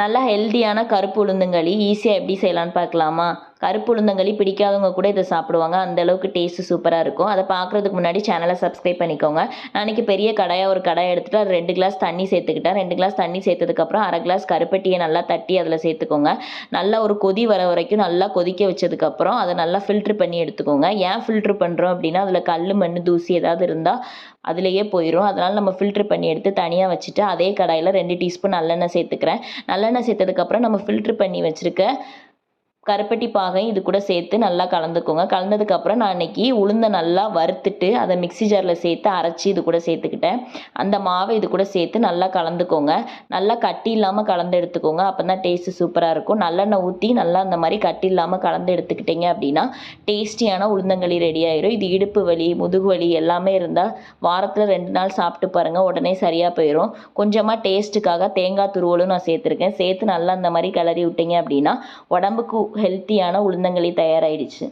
நல்லா ஹெல்த்தியான கருப்பு உளுந்தங்களி ஈஸியாக எப்படி செய்யலான்னு பார்க்கலாமா? கருப்பு உளுந்தங்களி பிடிக்காதவங்க கூட இதை சாப்பிடுவாங்க. அந்த அளவுக்கு டேஸ்ட்டு சூப்பராக இருக்கும். அதை பார்க்குறதுக்கு முன்னாடி சேனலை சப்ஸ்கிரைப் பண்ணிக்கோங்க. நான் பெரிய கடாயாக ஒரு கடாய் எடுத்துகிட்டு அது ரெண்டு கிளாஸ் தண்ணி சேர்த்துக்கிட்டேன். ரெண்டு கிளாஸ் தண்ணி சேர்த்ததுக்கப்புறம் அரை கிளாஸ் கருப்பட்டியை நல்லா தட்டி அதில் சேர்த்துக்கோங்க. நல்லா ஒரு கொதி வர வரைக்கும் நல்லா கொதிக்க வச்சதுக்கப்புறம் அதை நல்லா ஃபில்ட்ரு பண்ணி எடுத்துக்கோங்க. ஏன் ஃபில்ட்ரு பண்ணுறோம் அப்படின்னா அதில் கல் மண் தூசி ஏதாவது இருந்தால் அதுலேயே போயிடும் அதனால் நம்ம ஃபில்ட்ரு பண்ணி எடுத்து தனியாக வச்சுட்டு அதே கடாயில் ரெண்டு டீஸ்பூன் நல்லெண்ணெய் சேர்த்துக்கிறேன். நல்லெண்ணெய் சேர்த்ததுக்கப்புறம் நம்ம ஃபில்ட்ரு பண்ணி வச்சுருக்க கருப்பட்டி பாகை இது கூட சேர்த்து நல்லா கலந்துக்கோங்க. கலந்ததுக்கப்புறம் நான் இன்றைக்கி உளுந்தை நல்லா வறுத்துட்டு அதை மிக்சி ஜாரில் சேர்த்து அரைச்சி இது கூட சேர்த்துக்கிட்டேன். அந்த மாவை இது கூட சேர்த்து நல்லா கலந்துக்கோங்க. நல்லா கட்டி இல்லாமல் கலந்து எடுத்துக்கோங்க. அப்போ தான் டேஸ்ட்டு சூப்பராக இருக்கும். நல்லெண்ணெய் ஊற்றி நல்லா அந்த மாதிரி கட்டி இல்லாமல் கலந்து எடுத்துக்கிட்டிங்க அப்படின்னா டேஸ்டியான உளுந்தங்களி ரெடி ஆயிரும். இது இடுப்பு வலி முதுகு வலி எல்லாமே இருந்தால் வாரத்தில் ரெண்டு நாள் சாப்பிட்டு பாருங்கள் உடனே சரியாக போயிடும் கொஞ்சமாக டேஸ்ட்டுக்காக தேங்காய் துருவலும் நான் சேர்த்துருக்கேன். சேர்த்து நல்லா அந்த மாதிரி கிளறி விட்டீங்க அப்படின்னா உடம்புக்கு ഹെൽത്തിയാണ് ഉഴുന്നങ്ങളി തയ്യാറായിരിച്ചു